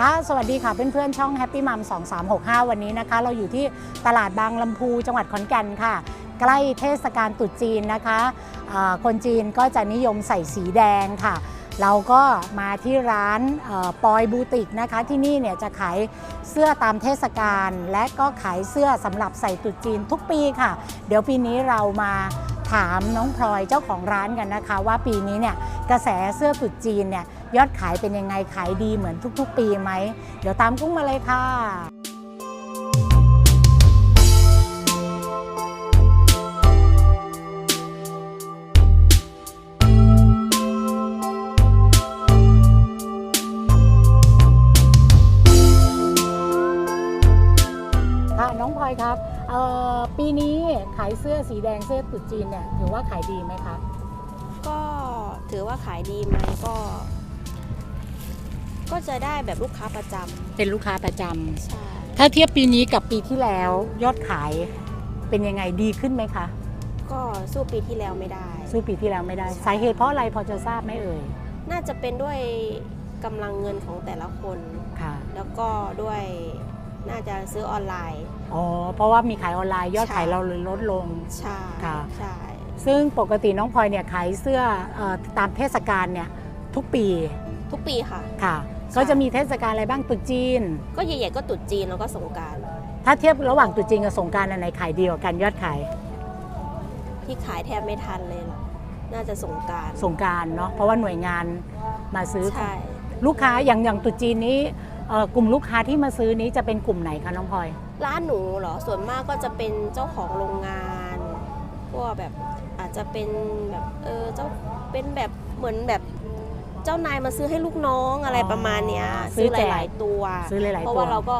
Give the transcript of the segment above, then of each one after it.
ค่ะสวัสดีค่ะเพื่อนๆช่อง Happy Mom 2365 วันนี้นะคะ เราอยู่ที่ตลาดบางลำพูจังหวัดขอนแก่นค่ะ ใกล้เทศกาลตรุษจีนนะคะคนจีนก็จะนิยมใส่สีแดงค่ะ เราก็มาที่ร้านเอ่อปอยบูติกนะคะ ที่นี่เนี่ยจะขายเสื้อตามเทศกาลและก็ขายเสื้อสำหรับใส่ตรุษจีนทุกปีค่ะ เดี๋ยวปีนี้เรามาถามน้องพลอยเจ้าของร้านกันนะคะ ว่าปีนี้เนี่ยกระแสเสื้อตรุษจีนเนี่ย ยอดขายเป็นยังไงขายดีเหมือนทุกๆ ปีไหม เดี๋ยวตามกุ้งมาเลยค่ะค่ะน้องพลอยครับเอ่อปีนี้ขายเสื้อสีแดงเสื้อตรุษจีนเนี่ยถือว่าขายดีไหมคะก็ถือว่าขายดีไหมก็ ก็จะได้แบบลูกค้าประจเป็นลูกค้าประจำำใช่ถ้าเทียบปีนี้กับปีที่แล้วยอดขายเป็นยังไงดีขึ้นไหมคะ ก็สู้ปีที่แล้วไม่ได้ สู้ปีที่แล้วไม่ได้ สาเหตุเพราะอะไรพอจะทราบไหมเอ่ยน่าจะเป็นด้วยกำลังเงินของแต่ละคน ค่ะ แล้วก็ด้วยน่าจะซื้อออนไลน์ อ๋อ เพราะว่ามีขายออนไลน์ยอดใช่ขายเราเลยลดลง ใช่ค่ะ ใช่ ซึ่งปกติน้องพลอยเนี่ยขายเสื้อเออตามเทศกาลเนี่ยทุกปีทุกปีค่ะ ค่ะใช่ ก็จะมีเทศกาลอะไรบ้างตรุษจีน ก็ใหญ่ๆก็ตรุษจีนแล้วก็สงกราร ถ้าเทียบระหว่างตรุษจีนกับสงกรารอันไหนขายดีกว่ากันยอดขายที่ขายแทบไม่ทันเลยหรอกน่าจะสงกรารสงกรารเนาะเพราะว่าหน่วยงานมาซื้อใช่ ลูกค้าอย่างอย่างตรุษจีนนี้เอ่อกลุ่มลูกค้าที่มาซื้อนี้จะเป็นกลุ่มไหนคะน้องพลอย ร้านหนูเหรอ ส่วนมากก็จะเป็นเจ้าของโรงงาน พวกแบบอาจจะเป็นแบบเออเจ้าเป็นแบบเหมือนแบบ เจ้านายมาซื้อให้ลูกน้องอะไรประมาณเนี้ยซื้ซื้ออแจกหลายๆตัว ซื้อหลายๆเพราะตัวว่าเราก็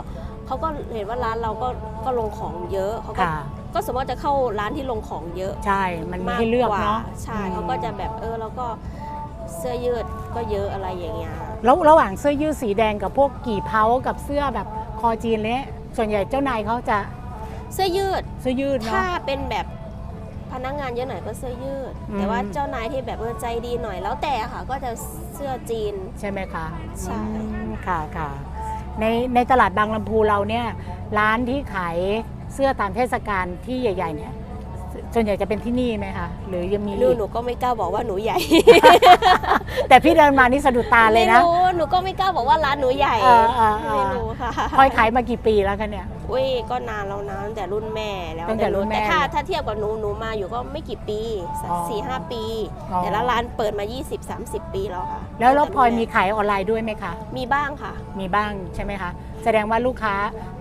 เขาก็เห็นว่าร้านเราก็ก็ลงของเยอะเขาก็ค่ะ ก็สมมติว่าจะเข้าร้านที่ลงของเยอะใช่ มันมีมากให้เลือกกว่าเนาะใช่อืมเขาก็จะแบบเออแล้วก็เสื้อยืดก็เยอะอะไรอย่างเงี้ย แล้วระหว่างเสื้อยืดสีแดงกับพวกกี่เพากับเสื้อแบบคอจีนเนี้ยส่วนใหญ่เจ้านายเขาจะเสื้อยืด เสื้อยืดเนาะถ้าเป็นแบบพนักงานเยอะหน่อยก็เสื้อยืด อืม แต่ว่าเจ้านายที่แบบเออใจดีหน่อยแล้วแต่ค่ะก็จะ เสื้อจีน ใช่ไหมคะใช่ อืมค่ะค่ะในในตลาดบางลำพูเราเนี่ยร้านที่ขายเสื้อตามเทศกาลที่ใหญ่ ๆ เนี่ย ส่วนใหญ่จะเป็นที่นี่ไหมคะหรือยังมีหนูอีกหนูก็ไม่กล้าบอกว่าหนูใหญ่ แต่พี่เดินมานี่สะดุดตาเลยไม่นะรู้หนูก็ไม่กล้าบอกว่าร้านหนูใหญ่เออเออเออไม่รู้ค่ะพลอยขายมากี่ปีแล้วคะเนี่ยอุ้ยก็นานแล้วนะตั้งแต่รุ่นแม่แล้วตั้งแต่รุ่นแม่แต่ถ้าถ้าเทียบกับหนูหนูมาอยู่ก็ไม่กี่ปีสักอ๋อสี่ห้าปีอ๋อแต่ละร้านเปิดมา 20-30 ปีแล้วค่ะ แล้วแล้วตั้งพลอยรุ่นมีแขายออนไลน์ด้วยไหมคะ มีบ้างค่ะ มีบ้างใช่ไหมคะ แสดงว่าลูกค้า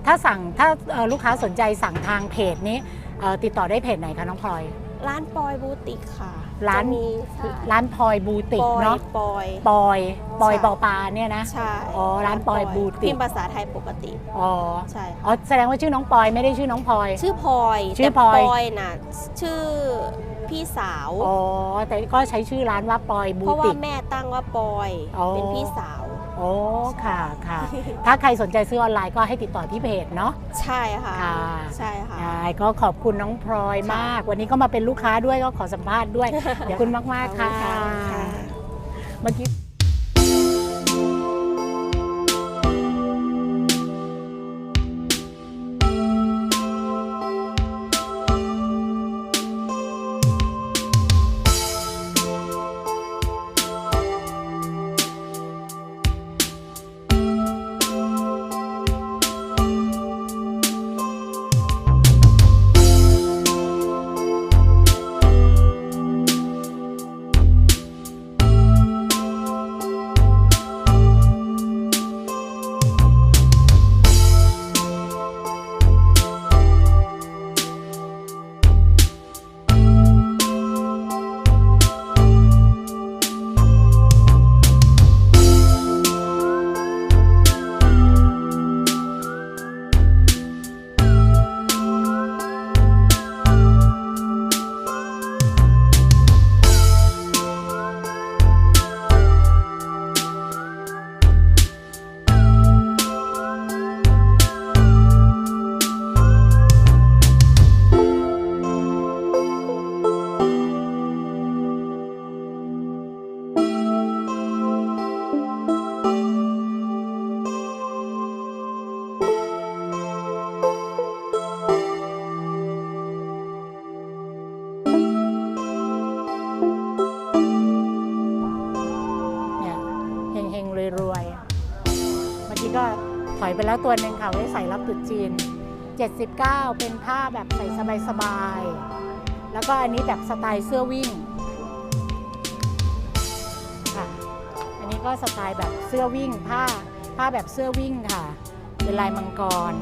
ถ้าสั่งถ้าเอ่อลูกค้าสนใจสั่งทางเพจนี้เอ่อ ติดต่อได้เพจไหนคะน้องพลอย ร้านปอยบูติกค่ะร้าน จะมีใช่ร้านพลอยบูติกปอยเนาะปอย ปอยปอยใช่ ปอปาเนี่ยนะ ใช่อ๋อร้านปอยบูติก พิมพ์ภาษาไทยปกติ อ๋อใช่อ๋อแสดงว่าชื่อน้องปอยไม่ได้ชื่อน้องพลอย ชื่อพลอยชื่อแต่พลอยปอย น่ะชื่อพี่สาว อ๋อแต่ก็ใช้ชื่อร้านว่าปอยบูเพราะว่าติก แม่ตั้งว่าปอย อ๋อ เป็นพี่สาว โอ้ค่ะค่ะ ถ้าใครสนใจซื้อออนไลน์ก็ให้ติดต่อที่เพจเนาะ ใช่ค่ะ ค่ะ ใช่ค่ะ ได้ก็ขอบคุณน้องพลอยมาก วันนี้ก็มาเป็นลูกค้าด้วยก็ขอสัมภาษณ์ด้วยเดี๋ยวคุณมากมากๆค่ะ ขอบคุณค่ะ เมื่อกี้ กี้ก็ถอยไปแล้วตัวหนึ่งค่ะไว้ใส่รับตุดจีน 79 เป็นผ้าแบบใส่สบายๆ แล้วก็อันนี้แบบสไตล์เสื้อวิ่งค่ะ อันนี้ก็สไตล์แบบเสื้อวิ่งผ้าผ้าแบบเสื้อวิ่งค่ะ เป็นลายมังกร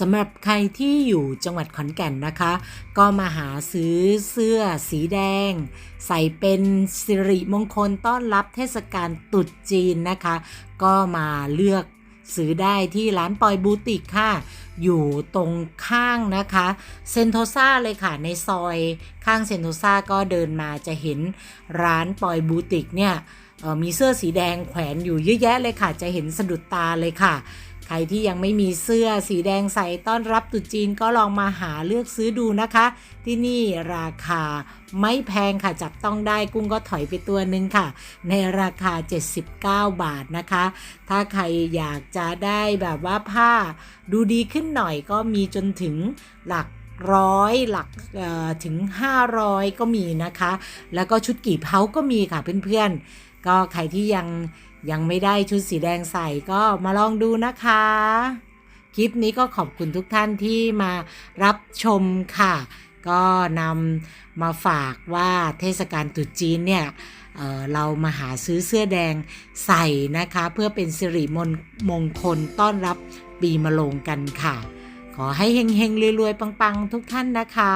สำหรับใครที่อยู่จังหวัดขอนแก่นนะคะ ก็มาหาซื้อเสื้อสีแดง ใส่เป็นสิริมงคลต้อนรับเทศกาลตรุษจีนนะคะ ก็มาเลือกซื้อได้ที่ร้านปอยบูติกค่ะ อยู่ตรงข้างนะคะเซนโทซาเลยค่ะในซอยข้างเซนโทซาก็เดินมาจะเห็นร้านปอยบูติกเนี่ยมีเสื้อสีแดงแขวนอยู่เยอะแยะเลยค่ะ จะเห็นสะดุดตาเลยค่ะ ครที่ยังไม่มีเสื้อสีแดงใส่ต้อนรับตุจีนก็ลองมาหาเลือกซื้อดูนะคะ ที่นี่ราคาไม่แพงค่ะจับต้องได้กุ้งก็ถอยไปตัวหนึ่งค่ะ ในราคา 79 บาทนะคะ ถ้าใครอยากจะได้แบบว่าผ้าดูดีขึ้นหน่อยก็มีจนถึงหลักร้อยหลักถึง 500 ก็มีนะคะ แล้วก็ชุดกี่เผาก็มีค่ะเพื่อนๆ ก็ใครที่ยังยังไม่ได้ชุดสีแดงใส่ก็มาลองดูนะคะ คลิปนี้ก็ขอบคุณทุกท่านที่มารับชมค่ะ ก็นำมาฝากว่าเทศกาลตรุษจีนเนี่ยเออเรามาหาซื้อเสื้อแดงใส่นะคะ เพื่อเป็นสิริมงมงคลต้อนรับปีมะโรงกันค่ะ ขอให้เฮงๆรวยๆปังๆ ทุกท่านนะคะ